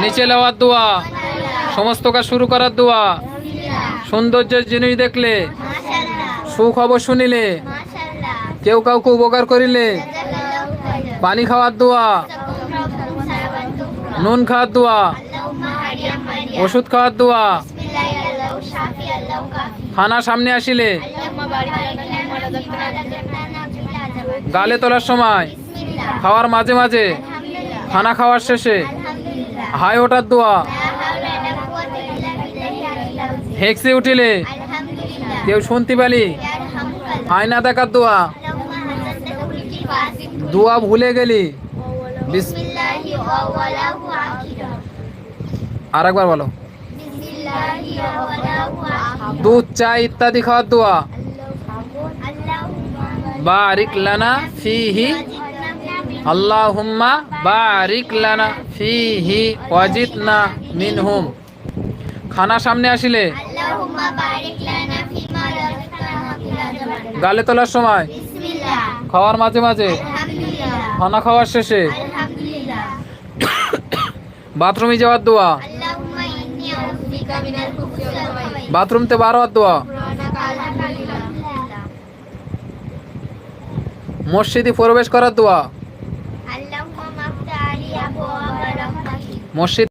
নিচে নেওয়ার দোয়া, সমস্ত কাজ শুরু করার দোয়া। সৌন্দর্যের জিনিস দেখলে, সুখবর শুনিলে, কেউ কাউকে উপকার করিলে, পানি খাওয়ার দোয়া, নুন খাওয়ার দোয়া, ওষুধ খাওয়ার দোয়া। খানা সামনে আসিলে, গালে তোলার সময়, খাওয়ার মাঝে মাঝে, খানা খাওয়ার শেষে হাই ওঠার দোয়া। হেক্সে উঠিলে। কেউ শুনতে পেলি? আয়না দেখার দোয়া। দোয়া ভুলে গেলি? আর একবার বলো। দুধ, চা ইত্যাদি খাওয়ার দোয়া। বারিক লানা ফিহি আল্লাহুম্মা বারিক লানা ফিহি ওয়াজিতনা মিনহুম। খানা সামনে আসিলে। গালে তোলার সময়। খাওয়ার মাঝে মাঝে। খানা খাওয়ার শেষে। বাথরুমে যাওয়ার দোয়া। বাথরুমতে বার হওয়ার দোয়া। মসজিদে প্রবেশ করার দোয়া। মসজিদ